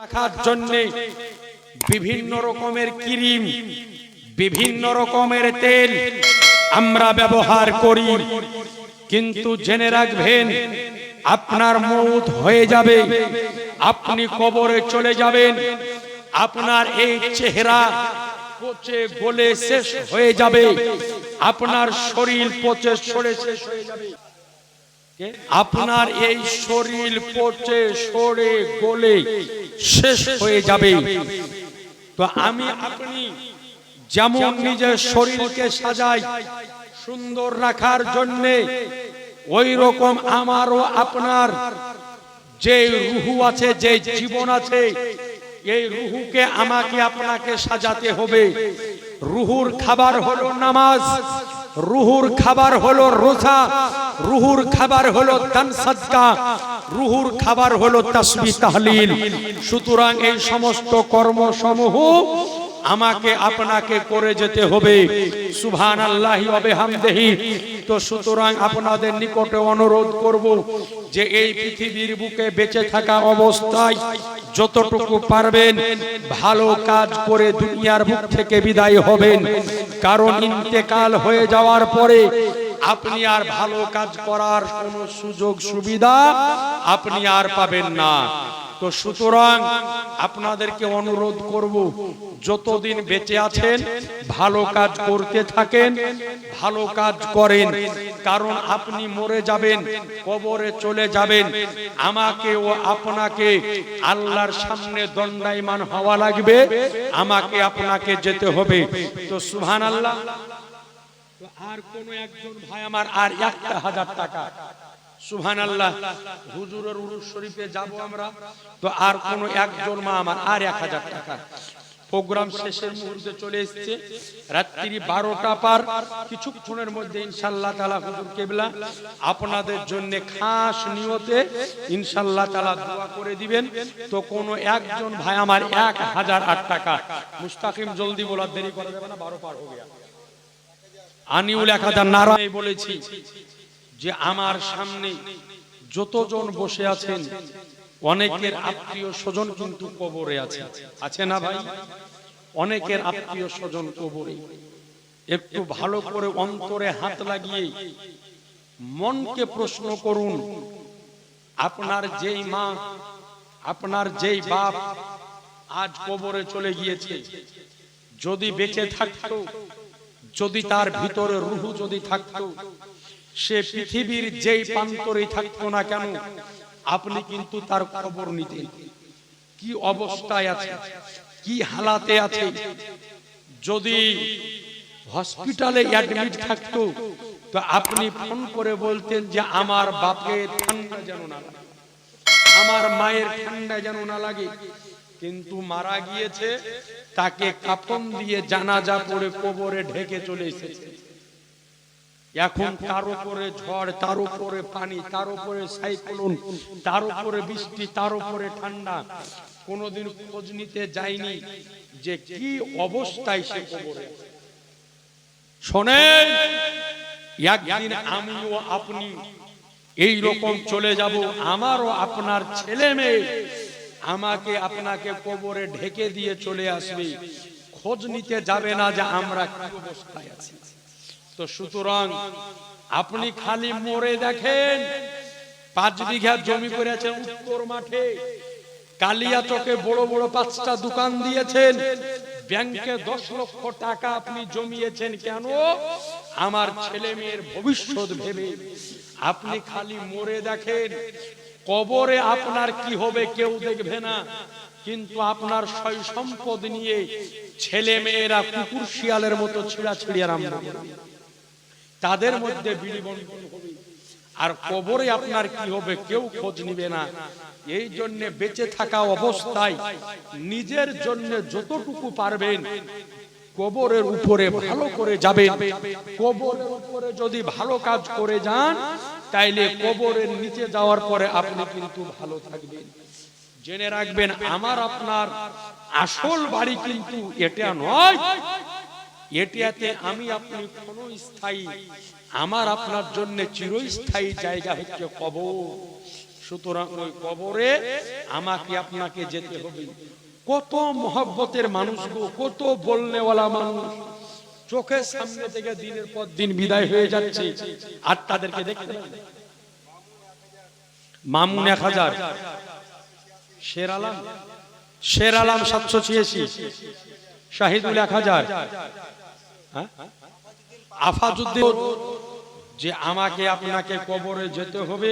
রাখার জন্য বিভিন্ন রকমের ক্রিম, বিভিন্ন রকমের তেল আমরা ব্যবহার করি। কিন্তু জেনে রাখবেন, আপনার মৌত হয়ে যাবে, আপনি কবরে চলে যাবেন, আপনার এই চেহারা পচে গলে শেষ হয়ে যাবে, আপনার শরীর পচে সরে শেষ হয়ে যাবে। আপনার এই শরীর পচে সরে গলে শেষ হয়ে যাবে। তো আমি আপনি যেমন নিজের শরীরকে সাজাই সুন্দর রাখার জন্যে ওই রকম আমারও আপনার যে রুহু আছে, যে জীবন আছে, এই রুহুকে আমাকে আপনাকে সাজাতে হবে। রুহুর খাবার হলো নামাজ। রুহুর খাবার হলো রোজা, রুহুর খাবার হলো দান সাদকা, রুহুর খাবার হলো তাসবিহ তাহলিল। সুতরাং এই সমস্ত কর্মসমূহ আমাকে, আপনাকে করে যেতে হবে। সুবহান আল্লাহি হামদেহি তো সুতরাং আপনাদের নিকটে অনুরোধ করব যে এই পৃথিবীর বুকে বেঁচে থাকা অবস্থায় যতটুকু পারবেন ভালো কাজ করে দুনিয়ার বুক থেকে বিদায় হবেন। কারণ ইন্তেকাল হয়ে যাওয়ার পরে আপনি আর ভালো কাজ করার কোনো সুযোগ সুবিধা আপনি আর পাবেন না। তো সুতরাং আপনাদেরকে অনুরোধ করব, যতদিন বেঁচে আছেন, ভালো কাজ করতে থাকেন, ভালো কাজ করেন, কারণ আপনি মরে যাবেন, কবরে চলে যাবেন, আমাকে ও আপনাকে আল্লাহর সামনে দণ্ডায়মান হওয়া লাগবে, আমাকে আপনাকে যেতে হবে। তো সুবহান আল্লাহ আর কোন একজন ভাই আমার আর একটা হাজার টাকা। সুবহান আল্লাহ হুজুরের উরুস শরীফে যাব আমরা। তো আর কোন একজন মা আমার, আর এক হাজার টাকা। প্রোগ্রাম শেষের মুহূর্তে চলে এসেছে। রাত্রি বারোটা পার। কিছুক্ষণের মধ্যে ইনশাল্লাহ তালা হুজুর কেবলা আপনাদের জন্য খাস নিয়তে ইনশাল্লাহ তালা দোয়া করে দিবেন। তো কোনো একজন ভাই আমার এক হাজার আট টাকা। মুস্তাকিম জলদি বলার দেরি করা যাবে না, বারো পার গেছে। আনিউল এক হাজার নারায় বলেছি যে আমার সামনে যতজন বসে আছেন, অনেকের আত্মীয় স্বজন কিন্তু কবরে আছে। আছে না ভাই? অনেকের আত্মীয় স্বজন কবরে। একটু ভালো করে অন্তরে হাত লাগিয়ে মনকে প্রশ্ন করুন, আপনার যেই মা, আপনার যেই বাপ আজ কবরে চলে গিয়েছে, যদি বেঁচে থাকতো, যদি তার ভিতরে রুহু যদি থাকতো সে পৃথিবীর যেই প্রান্তরে থাকতো না কেন, আপনি কিন্তু তার খবর নিতেন। কি অবস্থায় আছে? কি হালাতে আছে? যদি হসপিটালে অ্যাডমিট থাকতো, তো আপনি ফোন করে বলতেন যে, আমার বাপের ঠান্ডা যেন না লাগে, আমার মায়ের ঠান্ডা যেন না লাগে। কিন্তু মারা গিয়েছে, তাকে কাপন দিয়ে জানাজা পড়ে কবরে ঢেকে চলে এসেছে। এখন তার উপরে ঝড়, তার উপরে পানি, তার উপরে সাইক্লোন, তার উপরে বৃষ্টি, তার উপরে ঠান্ডা। কোনোদিন খোঁজ নিতে যায়নি যে কি অবস্থায় সে কবরে। শোনেন, একদিন আমিও আপনি এই রকম চলে যাব, আমারও আপনার ছেলে মেয়ে আমাকে আপনাকে কবরে ঢেকে দিয়ে চলে আসবে। খোঁজ নিতে যাবে না যে আমরা কি অবস্থায় আছি। তো সুতরাং আপনি খালি মরে দেখেন, পাঁচ বিঘা জমি করেছেন উত্তর মাঠে, কালিয়া চকে বড় বড় পাঁচটা দোকান দিয়েছেন, ব্যাংকে দশ লক্ষ টাকা আপনি জমিয়েছেন কেন? আমার ছেলে মেয়ের ভবিষ্যৎ ভেবে। আপনি খালি মরে দেখেন, কবরে আপনার কি হবে কেউ দেখবে না, কিন্তু আপনার সম্পদ নিয়ে ছেলে মেয়েরা কুকুর শিয়ালের মতো ছিড়া ছিড়ি আরাম তাদের মধ্যে হবে আর কবরে আপনার কি হবে, কেউ খোঁজ নিবে না। এই জন্য বেঁচে থাকা অবস্থায় নিজের জন্য যতটুকু পারবেন, কবরের উপরে ভালো করে যাবেন। কবরের উপরে যদি ভালো কাজ করে যান, তাইলে কবরের নিচে যাওয়ার পরে আপনি কিন্তু ভালো থাকবেন। জেনে রাখবেন, আমার আপনার আসল বাড়ি কিন্তু এটা নয়। এটিয়াতে আমি আপনি কোন স্থায়ী, আমার আপনার জন্য চিরস্থায়ী জায়গা হচ্ছে কবর সুতরাং ওই কবরে আমাকে আপনাকে যেতে হবে কত মহব্বতের মানুষ গো, কত বলনেওয়ালা মানুষ চোখের সামনে থেকে দিনের পর দিন বিদায় হয়ে যাচ্ছে, আর তাদেরকে দেখতে। মামুন এক হাজার, শের আলম শের আলম সাতশো ছিয়াশি, শাহিদুল এক হাজার? আফাজুদ্দিন, যে আমাকে আপনাকে কবরে যেতে হবে,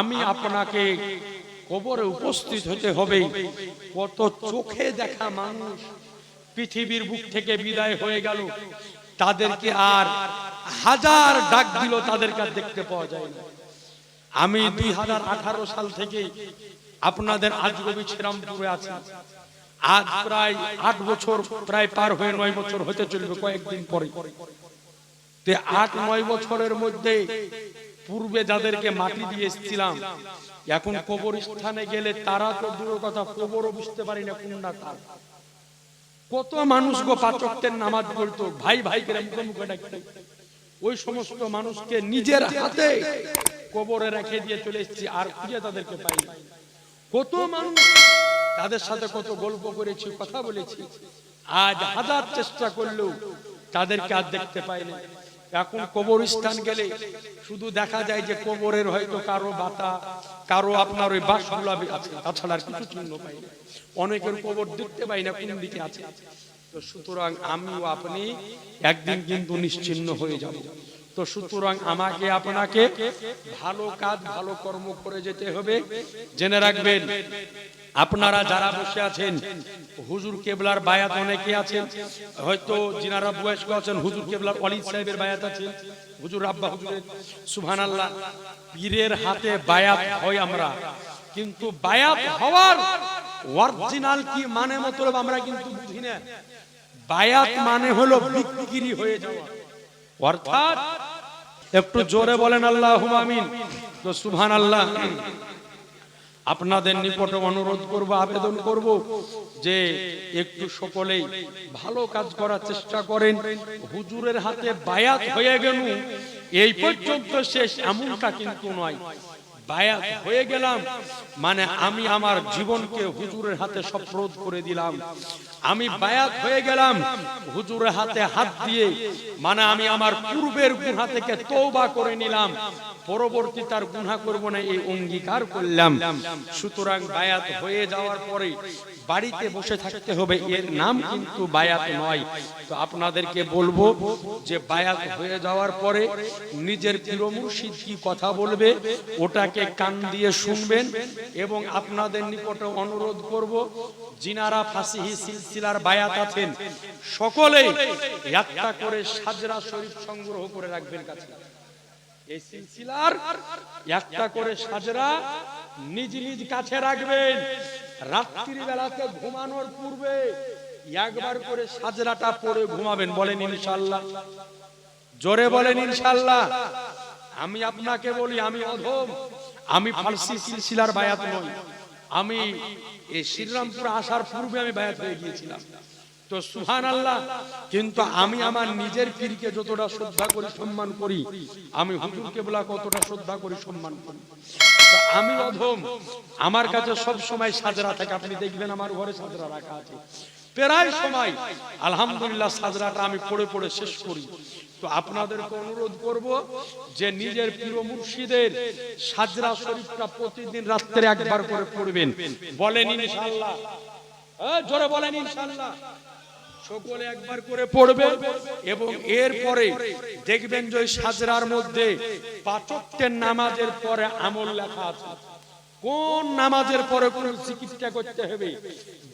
আমি আপনাকে কবরে উপস্থিত হতে হবে। কত চোখে দেখা মানুষ পৃথিবীর বুক থেকে বিদায় হয়ে গেল। তাদেরকে আর হাজার ডাক দিল তাদেরকে দেখতে পাওয়া যায় না। আমি দুই হাজার আঠারো সাল থেকে আপনাদের আজগবি শ্রীরামপুরে আছি। আজ প্রায় আট বছর, প্রায় পার হয়ে নয় বছর হতে চলবে কয়েকদিন পরে। তে আট, নয় বছরের মধ্যে পূর্বে যাদেরকে মাটি দিয়ে এসেছিলাম, এখন কবরস্থানে গেলে তারা তো দূর কথা, কবরও বুঝতে পারি না কোনটা কার কত মানুষ গো পাচকদের নামাজ বলতো ভাই ভাই করে ওই সমস্ত মানুষকে নিজের হাতে কবরে রেখে দিয়ে চলে এসেছি, আর খুঁজে তাদেরকে পাই কত মানুষ তাদের সাথে কত গল্প করেছি কথা বলেছি। আজ হাজার চেষ্টা করলেও তাদেরকে আর দেখতে পাই না এখন কবরস্থান গেলে শুধু দেখা যায় যে কবরের হয়তো কারও বাতা কারও আপনার ওই বাসগুলো আছে তাছাড়া আর কিছু চিহ্ন পাই না অনেকের কবর দেখতে পাই না কোন দিকে আছে। তো সুতরাং আমিও আপনি একদিন কিন্তু নিশ্চিন্ন হয়ে যাব। তো সুতরাং আমাকে, আপনাকে ভালো কাজ, ভালো কর্ম করে যেতে হবে। জেনে রাখবেন, আপনারা যারা বসে আছেন, হুজুর কেবলার বায়াত অনেকে আছেন। হয়তো যিনারা বয়স্ক আছেন, হুজুর কেবলার অলিদ সাহেবের বায়াত আছেন হুজুর আব্বা হুজুরের সুবহান আল্লাহ পীরের হাতে বায়াত হয় আমরা। কিন্তু বায়াত হওয়ার অরিজিনাল কি মানে মতলব আমরা কিন্তু বুঝি না। বায়াত মানে হলো বিক্রি হয়ে যাওয়া। অর্থাৎ একটু জোরে বলেন আল্লাহ আমিন। তো সুহান আল্লাহ আপনাদের নিকটে অনুরোধ করব, আবেদন করব যে একটু সকলেই ভালো কাজ করার চেষ্টা করেন। হুজুরের হাতে বায়াত হয়ে গেল এই পর্যন্ত শেষ, এমনটা কিন্তু নয়। বায়াত হয়ে গেলাম। মানে আমি আমার জীবনকে হুজুরের হাতে সপ্রদ করে দিলাম। আমি বায়াত হয়ে গেলাম, হুজুরের হাতে হাত দিয়ে মানে আমি আমার পূর্বের গুণা থেকে তৌবা করে নিলাম। পরবর্তী তার গুণা করব না, এই অঙ্গীকার করলাম। সুতরাং বায়াত হয়ে যাওয়ার পরে বাড়িতে বসে থাকতে হবে। এর নাম কিন্তু বায়াত নয়। তো আপনাদেরকে বলব যে বায়াত হয়ে যাওয়ার পরে নিজের প্রিয় মুর্শিদ কি কথা বলবে, ওটাকে কান দিয়ে শুনবেন এবং আপনাদের নিকটে অনুরোধ করব জিনারা ফাসিহি সিলসিলার বায়াত আছেন সকলে একটা করে সাজরা শরীফ সংগ্রহ করে রাখবেন কাছে। এই সিলসিলার একটা করে সাজরা নিজ নিজ কাছে রাখবেন। রাত্রি বেলাতে ঘুমানোর পূর্বে একবার করে সাজরাটা পরে ঘুমাবেন বলেন ইনশাল্লাহ জোরে বলেন ইনশাল্লাহ আমি আপনাকে বলি আমি অধম। আমি ফার্সি সিলসিলার বায়াত নই। আমি এই শ্রীরামপুর আসার পূর্বে আমি বায়াত হয়ে গিয়েছিলাম। তো সুহান আল্লাহ কিন্তু আমি আমার নিজের পীরকে যতটা শ্রদ্ধা করি, সম্মান করি, আমি হুজুরকে বলা কতটা শ্রদ্ধা করি, সম্মান করি। আমি অধম, আমার কাছে সব সময় সাজরা থাকে, আপনি দেখবেন আমার ঘরে সাজরা রাখা আছে। প্রায় সময়। আলহামদুলিল্লাহ সাজরাটা আমি পড়ে পড়ে শেষ করি। তো আপনাদেরকে অনুরোধ করব যে নিজের প্রিয় মুর্শিদের সাজরা শরীফটা প্রতিদিন রাত্রে একবার করে পড়বেন। বলেন ইনশাআল্লাহ। হ্যাঁ, জোরে বলেন ইনশাআল্লাহ। সকলে একবার করে পড়বে এবং এরপরে দেখবেন যে সাজরার মধ্যে পাচকের নামাজের পরে আমল লেখা আছে। কোন নামাজের পরে কোন চিকিৎসা করতে হবে?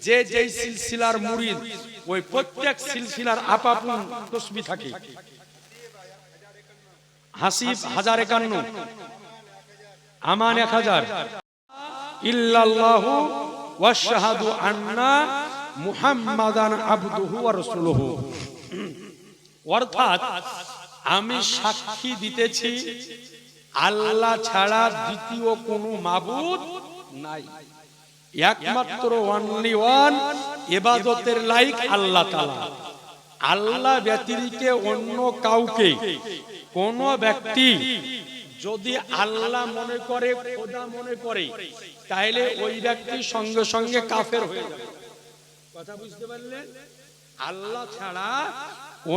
যে যেই সিলসিলার মুরিদ, ওই প্রত্যেক সিলসিলার আপাপুন তসবি থাকে। হাসিব হাজার একান্ন। আমান এক হাজার। ইল্লাল্লাহু ওয়াশহাদু আন্না মুহাম্মাদান আবদুহু ওয়া রাসূলুহু। অর্থাৎ আমি সাক্ষী দিতেছি আল্লাহ ছাড়া দ্বিতীয় কোনো মাবুদ নাই। একমাত্র অনলি ওয়ান ইবাদতের লাইক আল্লাহ তালা আল্লাহ ব্যতিরিকে অন্য কাউকে, কোন ব্যক্তি যদি আল্লাহ মনে করে, খোদা মনে করে তাহলে ওই ব্যক্তি সঙ্গে সঙ্গে কাফের হয়ে যাবে। কথা বুঝতে পারলেন? আল্লাহ ছাড়া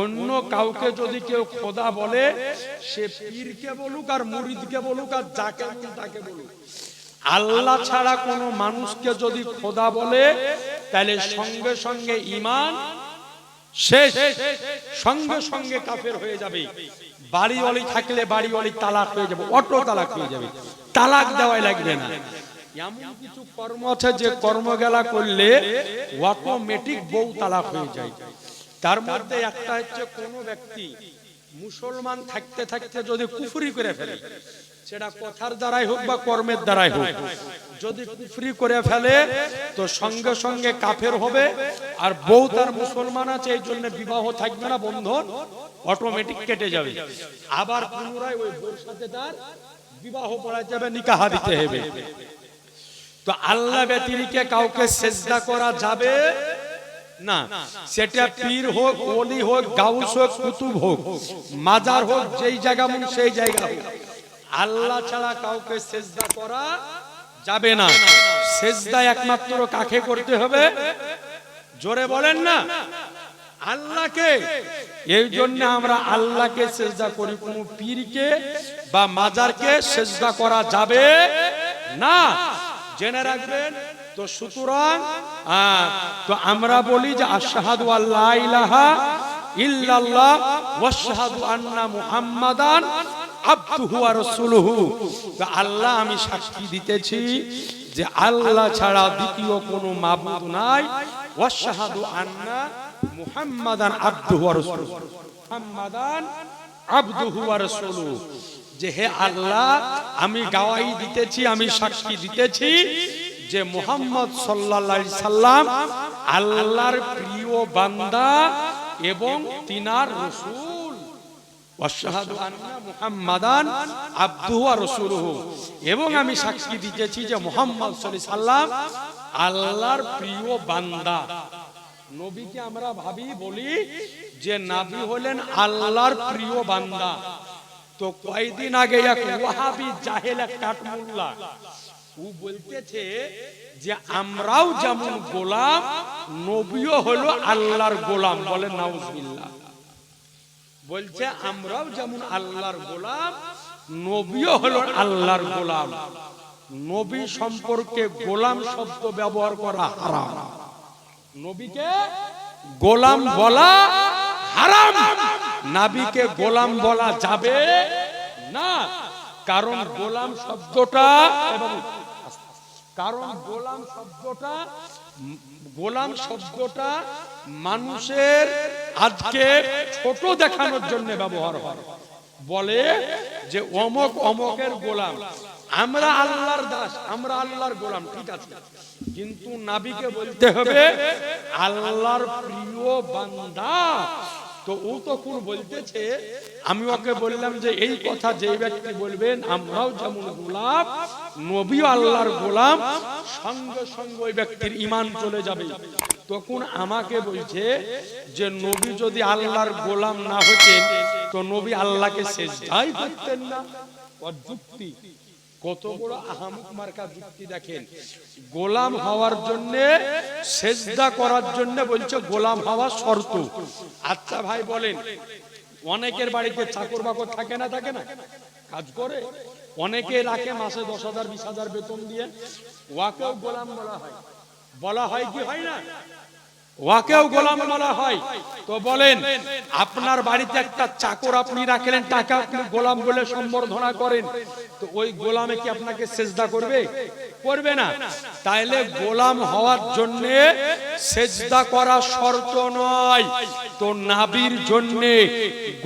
অন্য কাউকে যদি কেউ খোদা বলে, সে পীরকে বলুক আর মুরিদকে বলুক আর যাকে তাকে বলুক। আল্লাহ ছাড়া কোনো মানুষকে যদি খোদা বলে, তাহলে সঙ্গে সঙ্গে ইমান শেষ, সঙ্গে সঙ্গে কাফের হয়ে যাবে। বাড়িওয়ালি থাকলে বাড়িওয়ালি তালাক হয়ে যাবে, অটো তালাক হয়ে যাবে। তালাক দেওয়াই লাগবে না। এমন কিছু কর্ম আছে যে কর্মগেলা করলে অটোমেটিক বউ তালাক হয়ে যায়। তার মধ্যে একটা হচ্ছে কোন ব্যক্তি মুসলমান থাকতে থাকতে যদি কুফরি করে ফেলে সেটা কথার দ্বারাই হোক বা কর্মের দ্বারাই হোক যদি কুফরি করে ফেলে তো সঙ্গে সঙ্গে কাফের হবে। আর বউ তার মুসলমান আছে এই জন্য বিবাহ থাকবে না বন্ধন অটোমেটিক কেটে যাবে। আবার পুনরায় ওই বউর সাথে তার বিবাহ পড়া যাবে নিকাহা দিতে হবে। তো আল্লাহ ব্যতিরিকে কাউকে সেজদা করা যাবে না সেটা পীর হোক ওলি হোক গাউস হোক কুতুব হোক মাজার হোক যেই জায়গা মন সেই জায়গা হোক আল্লাহ ছাড়া কাউকে সেজদা করা যাবে না। সেজদা একমাত্র কাকে করতে হবে? জোরে বলেন না। আল্লাহকে। এই জন্য আমরা আল্লাহকে সেজদা করি। কোন পীরকে বা মাজারকে সেজদা করা যাবে না। জেনে রাখবেন তো সুতরাং তো আমরা বলি যে আশহাদু আল্লাহ ইলাহা ইল্লাল্লাহ, ওয়াশহাদু আন্না মুহাম্মাদান আবদুহু ওয়া রাসূলুহু। তো আল্লাহ আমি সাক্ষী দিতেছি যে আল্লাহ ছাড়া দ্বিতীয় কোনো মাবুদ নাই, ওয়াশহাদু আন্না মুহাম্মাদান আবদুহু ওয়া রাসূলুহু। মুহাম্মাদান আবদুহু ওয়া রাসূলুহু। যে হে আল্লাহ, আমি গাওয়াই দিতেছি, আমি সাক্ষী দিতেছি যে মোহাম্মদ সাল্লাল্লাহু সাল্লাম আল্লাহর প্রিয় বান্দা এবং তিনার রসুল। এবং আমি সাক্ষী দিতেছি যে মুহাম্মদ সাল্লাম আল্লাহর প্রিয় বান্দা। নবীকে আমরা ভাবি, বলি যে নাবি হলেন আল্লাহর প্রিয় বান্দা। তো কয়েকদিন আগে এক ওয়াহাবি জাহেল এক কাঠমুল্লা ও বলতেছে যে আমরাও যেমন গোলাম, নবীও হলো আল্লাহর গোলাম, বলে নাউজুবিল্লাহ। বলছে, আমরাও যেমন আল্লাহর গোলাম, নবীও হলো আল্লাহর গোলাম। নবী সম্পর্কে গোলাম শব্দ ব্যবহার করা হারাম। নবীকে গোলাম বলা হারাম। নাবিকে গোলাম বলা যাবে না। কারণ গোলাম শব্দটা এবং কারণ গোলাম শব্দটা গোলাম শব্দটা মানুষের আজকে ছোট দেখানোর জন্য ব্যবহার হয়। বলে যে অমক অমকের গোলাম। আমরা আল্লাহর দাস, আমরা আল্লাহর গোলাম, ঠিক আছে। কিন্তু নাবিকে বলতে হবে, আল্লাহর প্রিয় বান্দা তো ও তখন বলতেছে, আমি ওকে বললাম যে, এই কথা যে ব্যক্তি বলবেন, আমরাও যেমন গোলাম নবী আল্লাহর গোলাম, সঙ্গে সঙ্গে ওই ব্যক্তির ইমান চলে যাবে। তখন আমাকে বলছে যে, নবী যদি আল্লাহর গোলাম না হতেন, তো নবী আল্লাহকে শেষ সেজদাই করতেন না। যুক্তি, কত বড় আহামুক মার্কা যুক্তি দেখেন। গোলাম হওয়ার জন্য সেজদা করার জন্য বলছে, গোলাম হওয়া শর্ত। আচ্ছা ভাই, বলেন, অনেকের বাড়িতে চাকর বাকর থাকে না থাকে না? কাজ করে। অনেকে রাখে মাসে দশ হাজার, বিশ হাজার বেতন দিয়ে। ওয়াকেও গোলাম বলা হয়। বলা হয় কি হয় না? ওয়াকেও গোলাম বলা হয়। তো বলেন, আপনার বাড়িতে একটা চাকর আপনি রাখলেন টাকা আপনি গোলাম বলে সম্বর্ধনা করেন। তো ওই গোলামে কি আপনাকে সেজদা করবে? করবে না। তাইলে গোলাম হওয়ার জন্য সেজদা করা শর্ত নয়। তো নাবির জন্য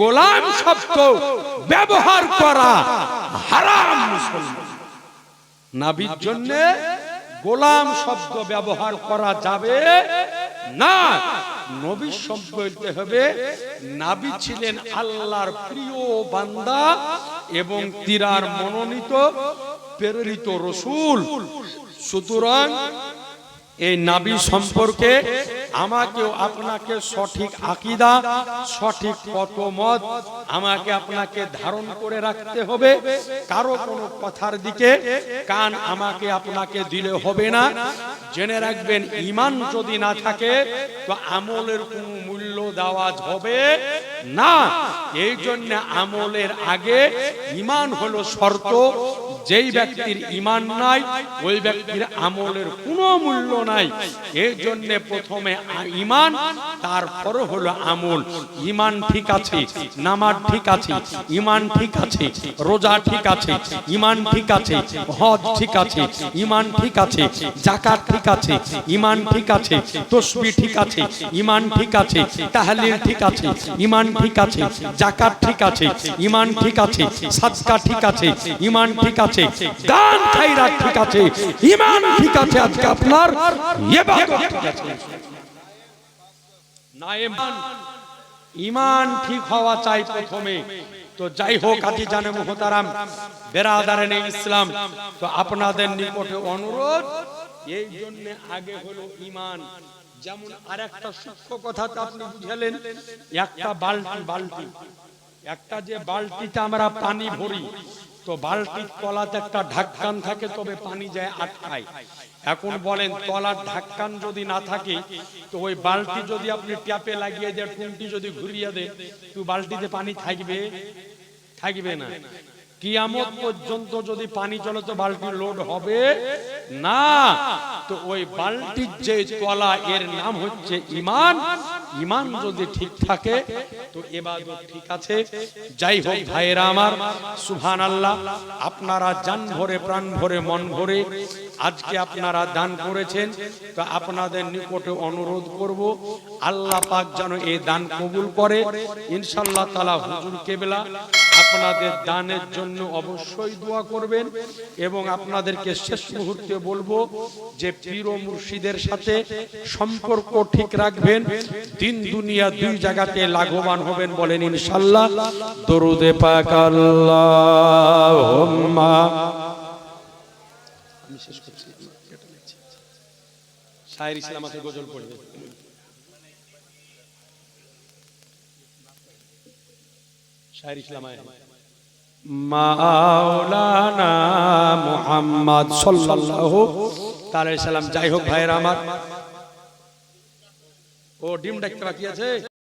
গোলাম শব্দ ব্যবহার করা হারাম মুসলমান। নাবির জন্য গোলাম শব্দ ব্যবহার করা যাবে না। নবী সম্পর্কে হবে, নাবি ছিলেন আল্লাহর প্রিয় বান্দা এবং তীরার মনোনীত, প্রেরিত রসুল। সুতরাং এই নাবি সম্পর্কে আমাকেও আপনাকে সঠিক আকিদা, সঠিক মত আমাকে আপনাকে ধারণ করে রাখতে হবে। কারও কোনো কথার দিকে কান আমাকে আপনাকে দিলে হবে না। জেনে রাখবেন ইমান যদি না থাকে, তো আমলের কোনো মূল্য দেওয়া হবে না। এই জন্য আমলের আগে ইমান হলো শর্ত যেই ব্যক্তির ইমান নাই ওই ব্যক্তির আমলের কোনো মূল্য নাই এই জন্য প্রথমে ইমান তারপর হলো আমল ইমান ঠিক আছে নামাজ ঠিক আছে ইমান ঠিক আছে রোজা ঠিক আছে ইমান ঠিক আছে হজ ঠিক আছে ইমান ঠিক আছে জাকাত ঠিক আছে ইমান ঠিক আছে তসবি ঠিক আছে ইমান ঠিক আছে তাহলিল ঠিক আছে ইমান ঠিক আছে জাকাত ঠিক আছে ইমান ঠিক আছে সাদকা ঠিক আছে ইমান ঠিক আছে দান খাইরাত ঠিক আছে ইমান ঠিক আছে আজকে আপনার। ইবাদত ঠিক আছে না ইমান ইমান ঠিক হওয়া চাই প্রথমে। তো যাই হোক আজি জানে মোহতারাম বেরাদারেন ইসলাম। তো আপনাদের নিকটে অনুরোধ এই জন্য আগে হলো ইমান। যেমন আর একটা সূক্ষ্ম কথা তো আপনি বুঝালেন একটা বালতি বালতি। একটা যে বালতিতে আমরা পানি ভরি তো বালতির তলাতে একটা ঢাক্কান থাকে, তবে পানি যায় আটকায়। এখন বলেন, তলার ঢাক্কান যদি না থাকে, তো ওই বালতি যদি আপনি ট্যাপে লাগিয়ে দেয় টুনটি যদি ঘুরিয়ে দেন, তো বালতিতে পানি থাকবে? থাকবে না। কিয়ামত পর্যন্ত যদি পানি চলে, তো বালতি লোড হবে না। তো ওই বালতির যে তলা, এর নাম হচ্ছে ইমান। ইমান যদি ঠিক থাকে তো এবাদত ঠিক আছে। যাই হোক ভাইয়েরা আমার সুহান আল্লাহ আপনারা যান ভরে প্রাণ ভরে মন ভরে আজকে আপনারা দান করেছেন তো আপনাদের নিকটে অনুরোধ করব আল্লাহ পাক যেন এই দান কবুল করে ইনশাল্লাহ তালা হুজুর কেবলা আপনাদের দানের জন্য অবশ্যই দোয়া করবেন এবং আপনাদেরকে শেষ মুহূর্তে বলব যে পীর মুর্শিদের সাথে সম্পর্ক ঠিক রাখবেন। দিন, দুনিয়া দুই জায়গাতে লাভবান হবেন বলেন ইনশাল্লাহ দরুদে পাক আমি শেষ করছি। শায়ের ইসলাম আছে, গজল পড়বে শায়ের ইসলাম আয়। মাওলানা মুহাম্মদ সাল্লাল্লাহু তাআলা সাল্লাম। যাই হোক ভাইয়েরা আমার। ও ডিম ডাকতে বাকি আছে?